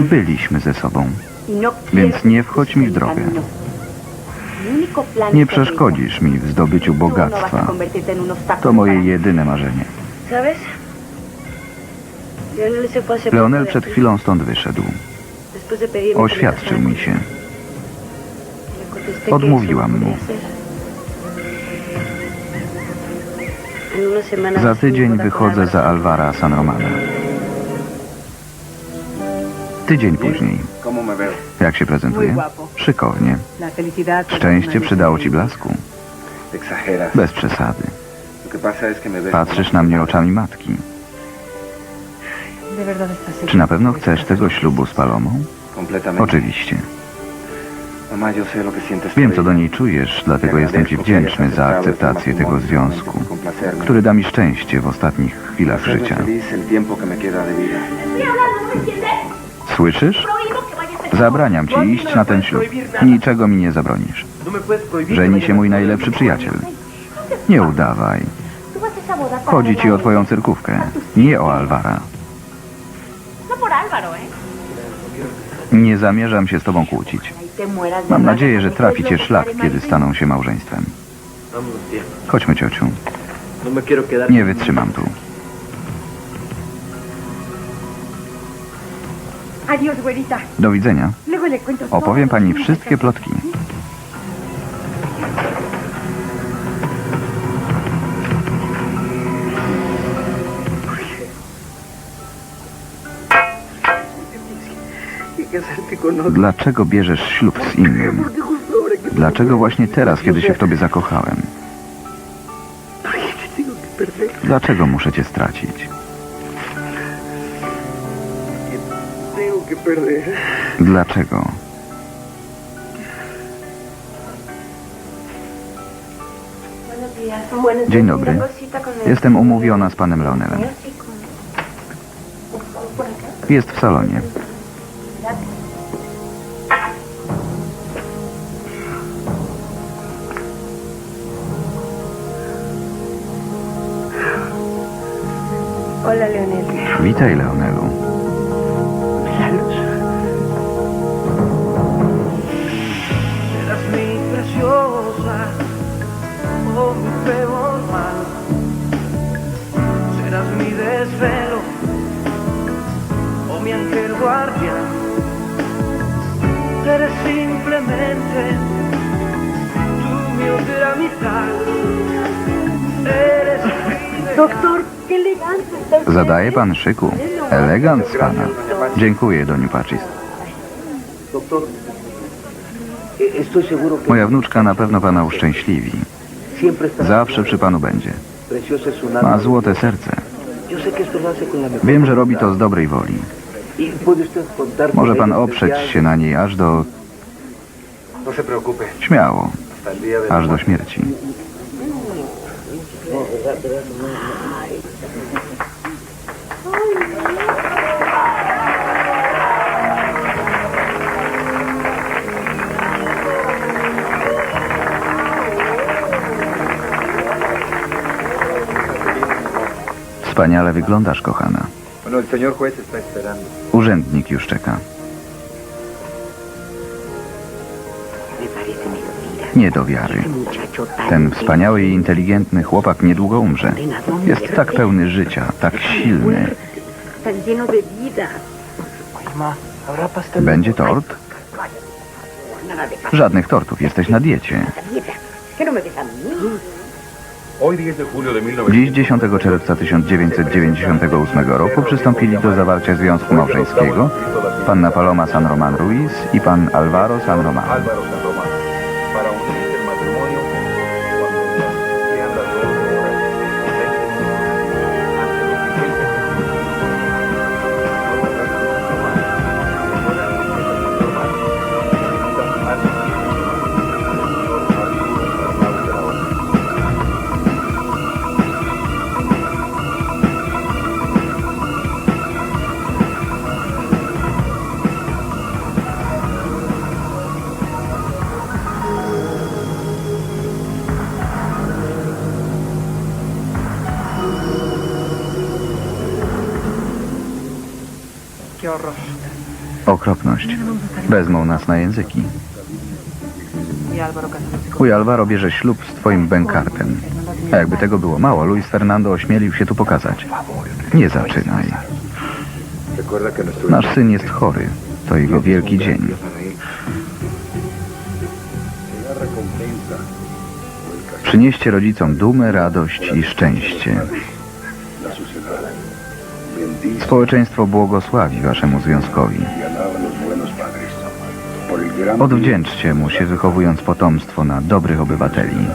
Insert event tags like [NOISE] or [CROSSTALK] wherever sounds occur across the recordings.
Byliśmy ze sobą. Więc nie wchodź mi w drogę. Nie przeszkodzisz mi w zdobyciu bogactwa. To moje jedyne marzenie. Leonel przed chwilą stąd wyszedł. Oświadczył mi się. Odmówiłam no mu. Za tydzień wychodzę za Alvara San Romana. Tydzień później. Jak się prezentuję? Szykownie. Szczęście przydało ci blasku. Bez przesady. Patrzysz na mnie oczami matki. Czy na pewno chcesz tego ślubu z Palomą? Oczywiście. Wiem, co do niej czujesz, dlatego Te jestem ci wdzięczny za akceptację tego związku, który da mi szczęście w ostatnich chwilach życia. Słyszysz? Zabraniam ci iść na ten ślub. Niczego mi nie zabronisz. Żeni się mój najlepszy przyjaciel. Nie udawaj. Chodzi ci o twoją cyrkówkę, nie o Alvara. Nie zamierzam się z tobą kłócić. Mam nadzieję, że trafi cię szlak, kiedy staną się małżeństwem. Chodźmy, ciociu. Nie wytrzymam tu. Do widzenia. Opowiem pani wszystkie plotki. Dlaczego bierzesz ślub z innym? Dlaczego właśnie teraz, kiedy się w tobie zakochałem? Dlaczego muszę cię stracić? Dlaczego? Dzień dobry. Jestem umówiona z panem Leonelem. Jest w salonie. Witaj, Leonelu. Desvelo, oh mi ángel guardián. Eres simplemente tú mi otra mitad. Eres. Zadaje pan szyku. Elegant z pana. Dziękuję, Doniu Pacis. E- Moja wnuczka na pewno pana uszczęśliwi. Zawsze przy panu będzie. Ma złote serce. Wiem, że robi to z dobrej woli. Może pan oprzeć się na niej aż do... Śmiało, aż do śmierci. Wspaniale wyglądasz, kochana. Urzędnik już czeka. Nie do wiary. Ten wspaniały i inteligentny chłopak niedługo umrze. Jest tak pełny życia, tak silny. Będzie tort? Żadnych tortów, jesteś na diecie. Dziś 10 czerwca 1998 roku przystąpili do zawarcia związku małżeńskiego panna Paloma San Roman Ruiz i pan Alvaro San Roman. Okropność. Wezmą nas na języki. Y Álvaro casándose con... Uj, Alvaro bierze ślub z twoim bękartem. A jakby tego było mało, Luis Fernando ośmielił się tu pokazać. Nie zaczynaj. Nasz syn jest chory. To jego wielki dzień. Przynieście rodzicom dumę, radość i szczęście. Społeczeństwo błogosławi waszemu związkowi. Odwdzięczcie mu się, wychowując potomstwo na dobrych obywateli.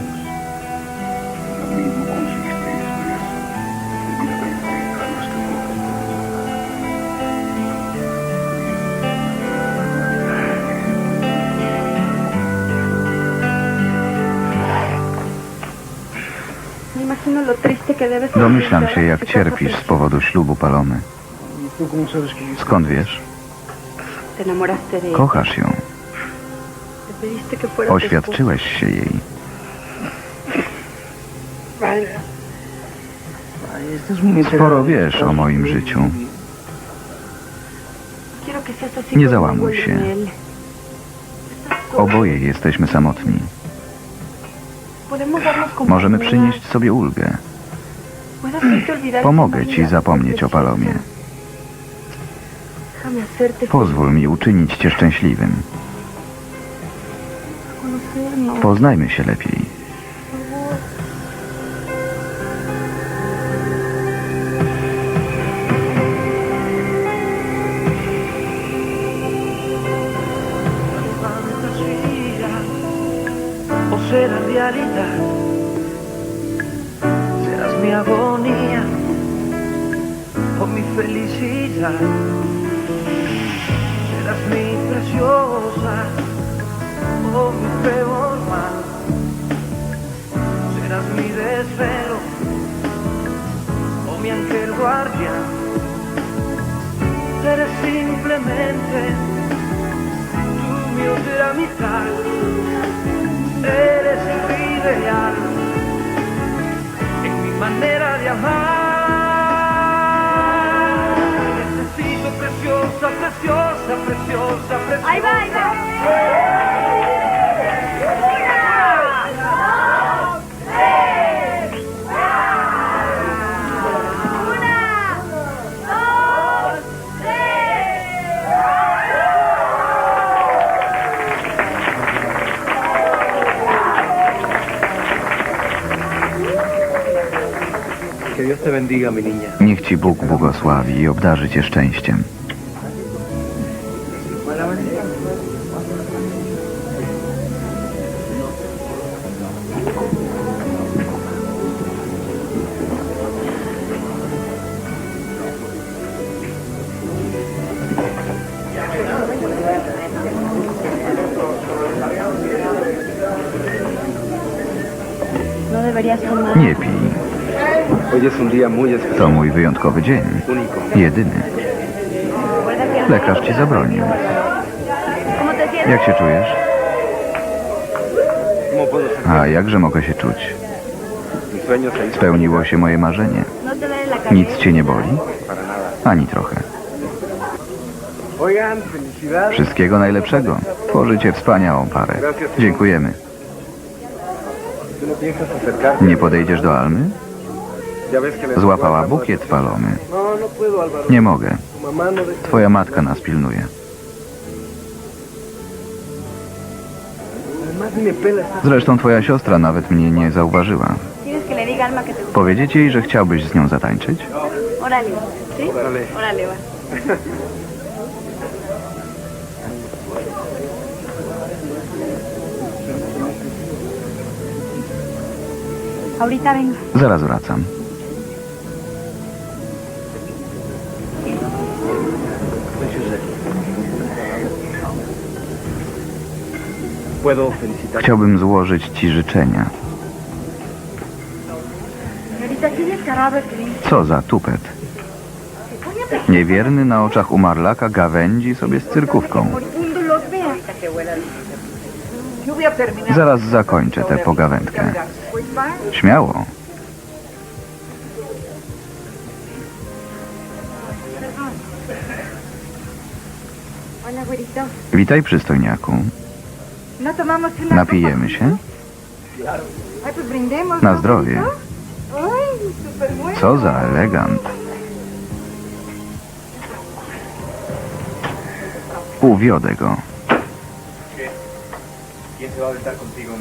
Domyślam się, jak cierpisz z powodu ślubu Palomy. Skąd wiesz? Kochasz ją. Oświadczyłeś się jej. Sporo wiesz o moim życiu. Nie załamuj się. Oboje jesteśmy samotni. Możemy przynieść sobie ulgę. Pomogę ci zapomnieć o Palomie. Pozwól mi uczynić cię szczęśliwym. Poznajmy się lepiej. mi agonía o mi felicidad. Mi guardián. Serás simplemente tú mi otra mitad. Eres el ideal en mi manera de amar. Necesito preciosa, preciosa, preciosa, preciosa. Ahí va, ahí va. Niech ci Bóg błogosławi i obdarzy cię szczęściem. To mój wyjątkowy dzień. Jedyny. Lekarz ci zabronił. Jak się czujesz? A jakże mogę się czuć? Spełniło się moje marzenie. Nic cię nie boli? Ani trochę. Wszystkiego najlepszego. Tworzycie wspaniałą parę. Dziękujemy. ¿Tú no? Nie podejdziesz do Almy? Złapała bukiet Álvaro. Nie mogę. Twoja matka nas pilnuje. Zresztą twoja siostra nawet mnie nie zauważyła. Powiedzieć jej, że chciałbyś z nią zatańczyć? [LAUGHS] Ahorita vengo. Zaraz wracam. Chciałbym złożyć ci życzenia. Co za tupet. Niewierny na oczach umarlaka gawędzi sobie z cyrkówką. Zaraz zakończę tę pogawędkę. Śmiało. Witaj, przystojniaku. ¿No Napijemy się? Na ¿no, zdrowie. bueno. Co za elegant. Uwiodę go.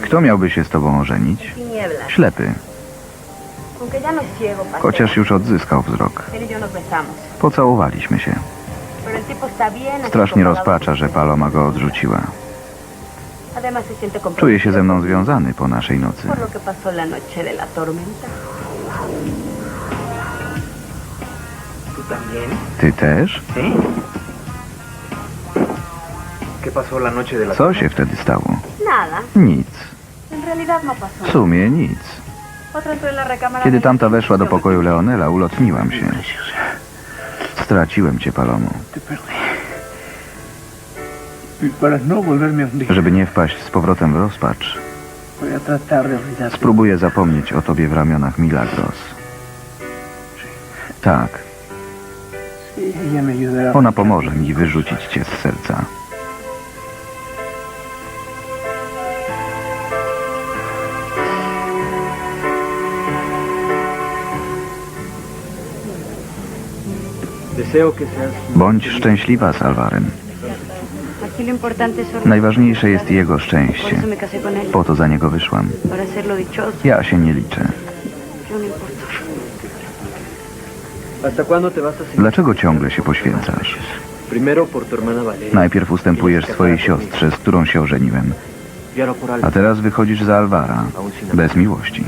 Kto miałby się z tobą ożenić? Ślepy, no chociaż już odzyskał wzrok. Pocałowaliśmy się. Strasznie rozpacza, że Paloma go odrzuciła. Czuje się ze mną związany po naszej nocy. Ty też? ¿Sí? ¿Qué pasó la noche de la Co się wtedy stało? Nada. Nic. No W sumie nic. Kiedy tamta weszła do pokoju Leonela, ulotniłam się. Straciłem cię, Palomo. Żeby nie wpaść z powrotem w rozpacz, spróbuję zapomnieć o tobie w ramionach Milagros. Tak, ona pomoże mi wyrzucić cię z serca. Bądź szczęśliwa z Alvarem. Najważniejsze jest jego szczęście. Po to za niego wyszłam. Ja się nie liczę. No. Dlaczego ciągle się poświęcasz? Najpierw ustępujesz swojej siostrze, z którą się ożeniłem, Y a teraz wychodzisz za Alvara, bez miłości.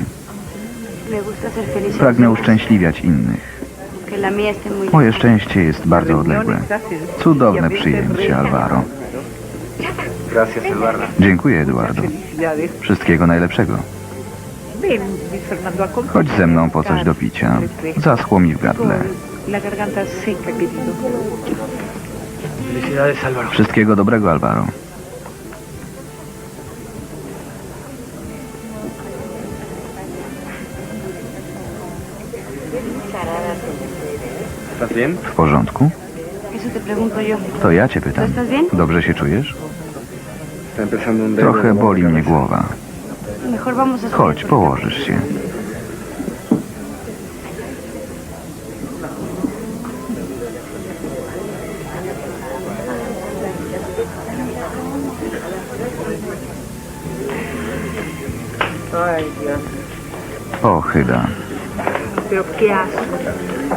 Pragnę uszczęśliwiać innych. Moje szczęście jest bardzo odległe. Cudowne przyjęcie, Alvaro. Dziękuję, Eduardo. Wszystkiego najlepszego. Chodź ze mną po coś do picia. Zaschło mi w gardle. Wszystkiego dobrego, Alvaro. W porządku? To ja cię pytam. Dobrze się czujesz? Trochę boli mnie głowa. Chodź, położysz się. Ay, Dios. Ochyda. Pero qué asco.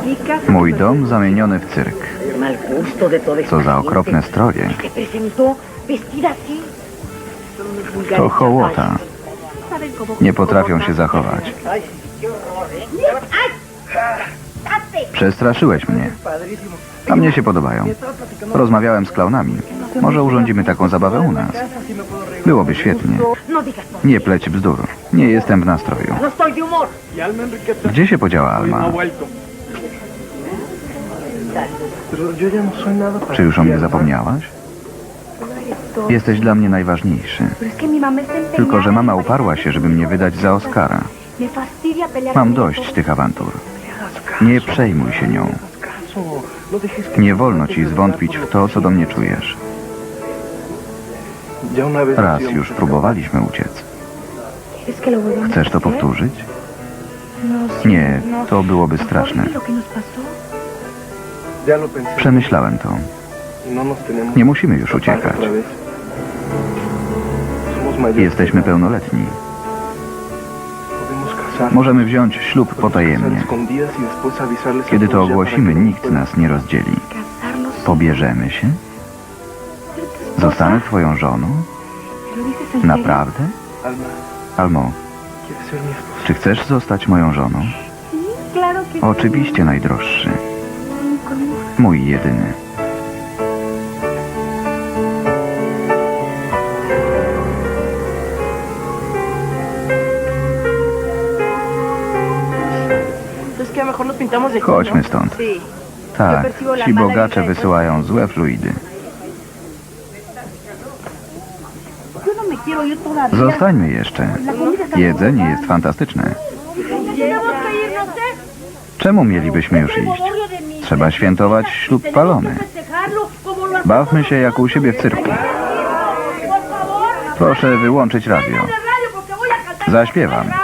¿Y qué hace Mój dom zamieniony w cyrk. Co za okropne stroje. To hołota. ¿Saben cómo- Nie potrafią się zachować. Przestraszyłeś mnie. A mnie się podobają. Rozmawiałem z klaunami. Może urządzimy taką zabawę u nas. Byłoby świetnie. Nie pleć bzdur. Nie jestem w nastroju. Gdzie się podziała Alma? Czy już o mnie zapomniałaś? Jesteś dla mnie najważniejszy. Tylko, że mama uparła się, żeby mnie wydać za Oscara. Mam dość tych awantur. Nie przejmuj się nią. Nie wolno ci zwątpić w to, co do mnie czujesz. Raz już próbowaliśmy uciec. ¿Quieres que lo volvamos Chcesz to powtórzyć? Nie, to byłoby straszne. Przemyślałem to. Nie musimy już uciekać. Jesteśmy pełnoletni. Możemy wziąć ślub potajemnie. Kiedy to ogłosimy, nikt nas nie rozdzieli. Pobierzemy się? Zostanę twoją żoną? Naprawdę? Almo, czy chcesz zostać moją żoną? Oczywiście, najdroższy. Mój jedyny. Chodźmy stąd. Tak, ci bogacze wysyłają złe fluidy. Zostańmy jeszcze. Jedzenie jest fantastyczne. Czemu mielibyśmy już iść? Trzeba świętować ślub palony. Bawmy się jak u siebie w cyrku. Proszę wyłączyć radio. Zaśpiewam.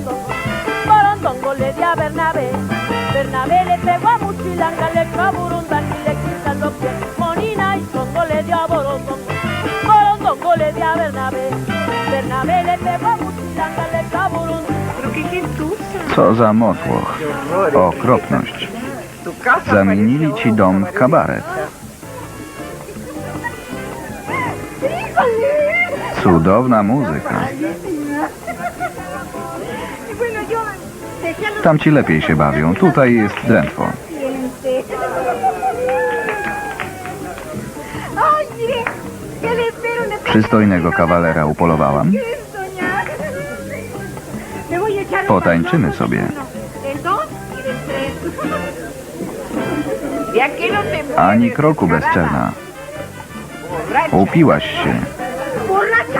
Dio a Borondongo, Borondongo le dio a Bernabé, Bernabé le pegó a Muchilanga, le echó a Burundanga y le quitan los pies, Monina y Tongo le dio a Borondongo, Borondongo le dio a Bernabé, Bernabé le pegó a Muchilanga, le echó a gentuza. Co za motłoch. Okropność. Zamienili ci dom w kabaret. Cudowna muzyka. Tam ci lepiej się bawią. Tutaj jest drętwo. Przystojnego kawalera upolowałam. Potańczymy sobie. Ani kroku bezczelna. Upiłaś się.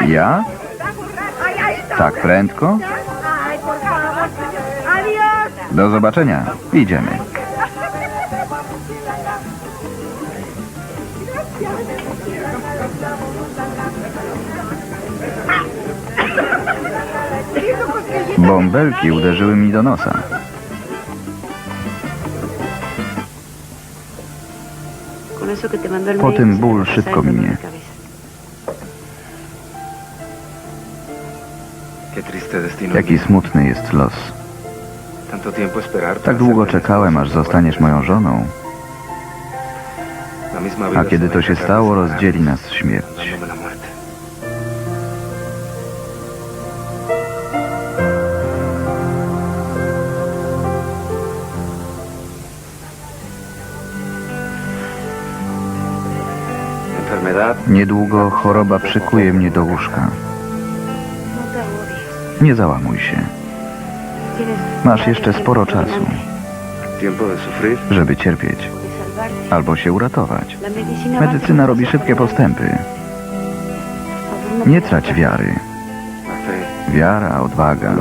Ja? Tak prędko? Do zobaczenia. Idziemy. Bąbelki uderzyły mi do nosa. Po tym ból szybko minie. Jaki smutny jest los. Tak długo czekałem, aż zostaniesz moją żoną, a kiedy to się stało, rozdzieli nas śmierć. Niedługo choroba przykuje mnie do łóżka. Nie załamuj się. Masz jeszcze sporo czasu, żeby cierpieć albo się uratować. Medycyna robi szybkie postępy. Nie trać wiary. Wiara, odwaga.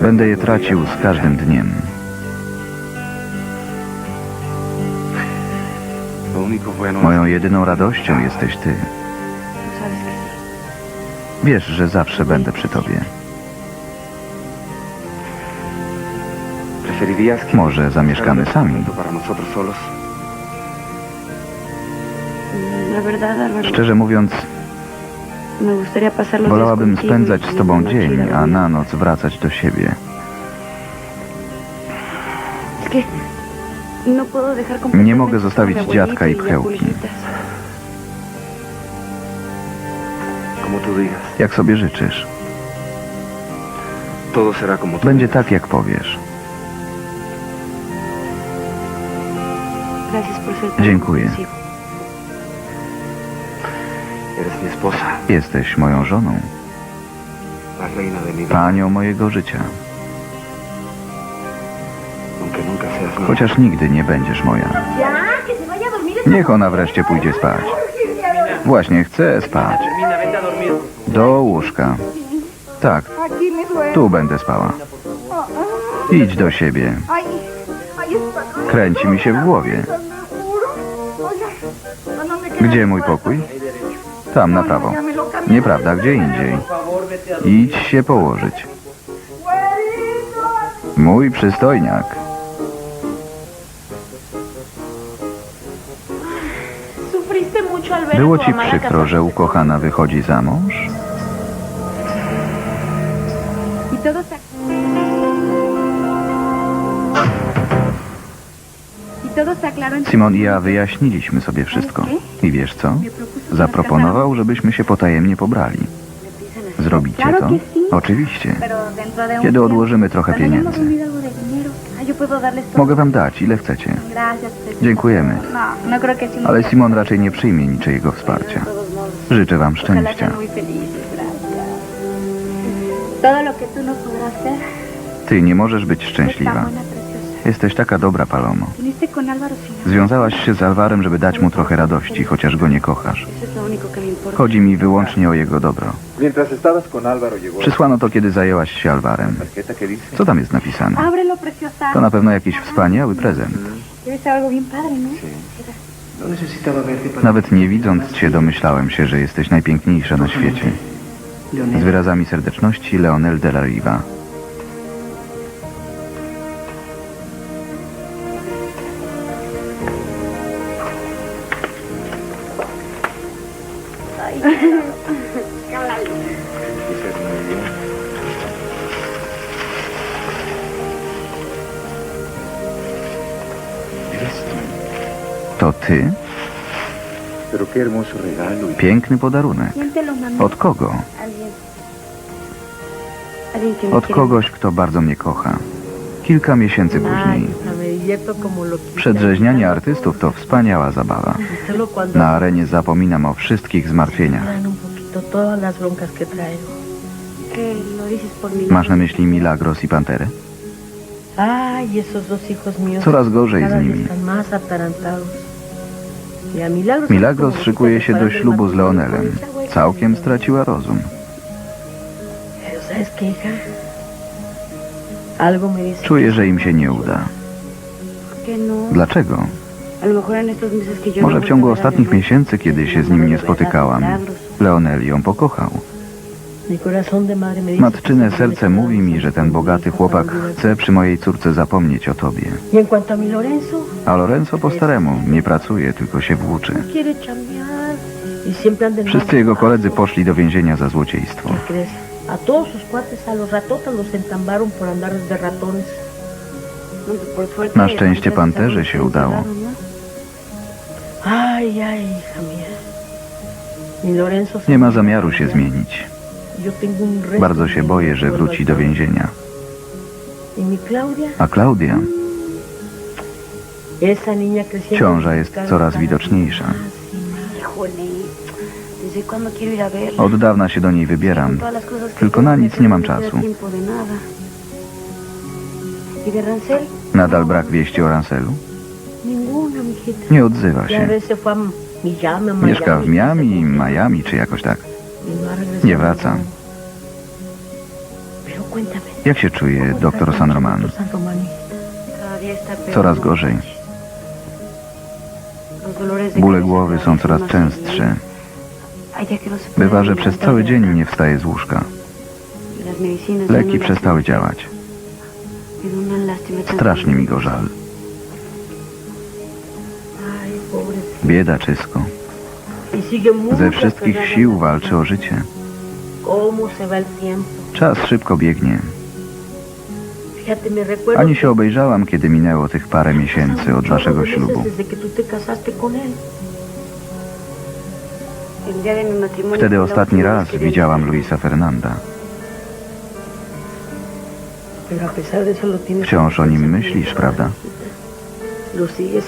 Będę je tracił z każdym dniem. Moją jedyną radością jesteś ty. Wiesz, że zawsze będę przy tobie. ¿Preferirías que Może zamieszkamy sami? Szczerze mówiąc, wolałabym spędzać z tobą dzień, a na noc wracać do siebie. Nie mogę zostawić dziadka i pchełki. Jak sobie życzysz. Będzie tak, jak powiesz. Dziękuję. Jesteś moją żoną, vida. panią mojego życia. Chociaż nigdy nie będziesz moja. Niech ona wreszcie pójdzie spać. Właśnie chcę spać. Do łóżka. Tak, tu będę spała. Idź do siebie. Kręci mi się w głowie. Gdzie mój pokój? Tam na prawo. Nieprawda, gdzie indziej. Idź się położyć. Mój przystojniak. Było ci przykro, że ukochana wychodzi za mąż? Claro entre Simon i ja wyjaśniliśmy sobie wszystko. I wiesz co? Zaproponował, żebyśmy się potajemnie pobrali. Zrobicie to? Oczywiście. Kiedy odłożymy trochę pieniędzy. Mogę wam dać, ile chcecie. Dziękujemy. No, no Ale Simon raczej nie przyjmie niczyjego wsparcia. Życzę wam szczęścia. no Ty nie możesz być szczęśliwa. Jesteś taka dobra, Palomo. Związałaś się z Alvarem, żeby dać mu trochę radości, chociaż go nie kochasz. Chodzi mi wyłącznie o jego dobro. Przysłano to, kiedy zajęłaś się Alvarem. Co tam jest napisane? To na pewno jakiś wspaniały prezent. Padre, ¿no? No. Nawet nie widząc cię, domyślałem się, że jesteś najpiękniejsza na świecie. Z wyrazami serdeczności, Leonel de la Riva. Piękny podarunek. Od kogo? Od kogoś, kto bardzo mnie kocha. Kilka miesięcy później. como lo quisiera. Przedrzeźnianie artystów to wspaniała zabawa. Na arenie zapominam o wszystkich zmartwieniach. Masz na myśli Milagros i Panterę? Coraz gorzej z nimi. Milagros, szykuje się do ślubu z Leonelem. Całkiem straciła rozum. Czuję, że im się nie uda. Dlaczego? Może w ciągu ostatnich miesięcy, kiedy się z nim nie spotykałam, Leonel ją pokochał. Matczyne serce mówi mi, że ten bogaty chłopak chce przy mojej córce zapomnieć o tobie. A Lorenzo, po staremu nie pracuje, tylko się włóczy. Y Wszyscy jego koledzy poszli do więzienia za złocieństwo. Na szczęście panterze się udało. Nie ma zamiaru się zmienić. Bardzo się boję, że wróci do więzienia. A Klaudia? Ciąża jest coraz widoczniejsza. Od dawna się do niej wybieram. Tylko na nic nie mam czasu. Nadal brak wieści o mijita. Nie odzywa się. Mieszka w Miami. Miami czy jakoś tak. Nie wraca. Pero cuéntame. Jak się czuje doktor San Roman? Coraz gorzej. Bóle głowy są coraz częstsze. Bywa, że przez cały dzień nie wstaje z łóżka. Leki przestały działać. Strasznie mi go żal. Ay, pobre. Ze wszystkich sił walczy o życie. Czas szybko biegnie. Ani się obejrzałam, kiedy minęło tych parę miesięcy od waszego ślubu. Wtedy ostatni raz widziałam Luisa Fernanda. Wciąż o nim myślisz, prawda?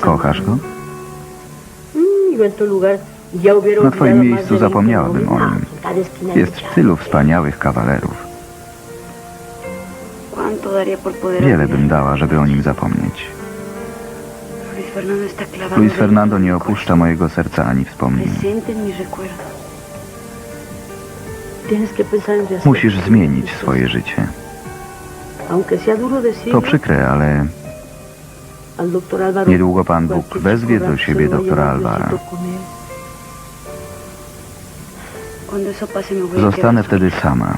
Kochasz go? Na twoim miejscu de 20 zapomniałabym o nim. Jest w tylu wspaniałych kawalerów. ¿Cuánto daría por poder Wiele bym dała, żeby o nim zapomnieć. Luis Fernando nie opuszcza mojego serca ani wspomnień. Musisz zmienić swoje życie. To przykre, ale niedługo Pan Bóg wezwie do siebie doktora Alvara. Zostanę wtedy sama.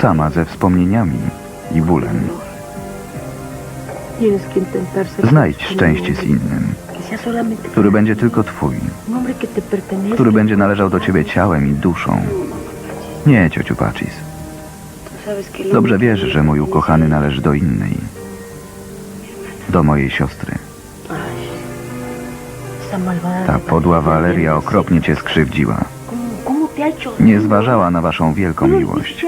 Sama ze wspomnieniami i bólem. Znajdź szczęście z innym, który będzie tylko Twój, który będzie należał do Ciebie ciałem i duszą. Nie, ciociu Pacis. Dobrze wiesz, że mój ukochany należy do innej. Do mojej siostry. Ta podła Waleria okropnie Cię skrzywdziła. ¿Cómo, cómo te ha hecho Nie zważała na Waszą wielką miłość.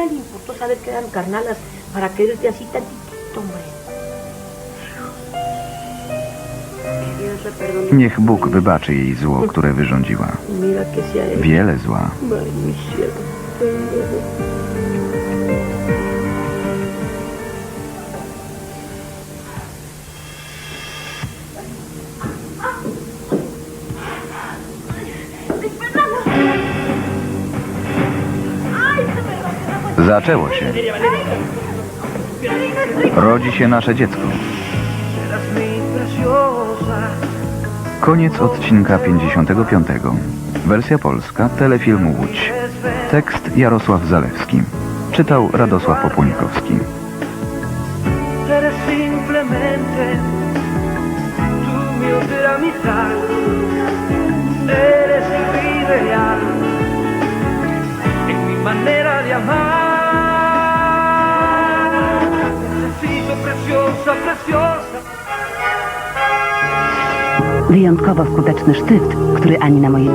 Niech Bóg wybaczy jej zło, które wyrządziła. Wiele zła. Zaczęło się. Rodzi się nasze dziecko. Koniec odcinka 55. Wersja polska, telefilmu Łódź. Tekst Jarosław Zalewski. Czytał Radosław Popunikowski. Eres simplemente mi Wyjątkowo skuteczny sztyft, który ani na moje...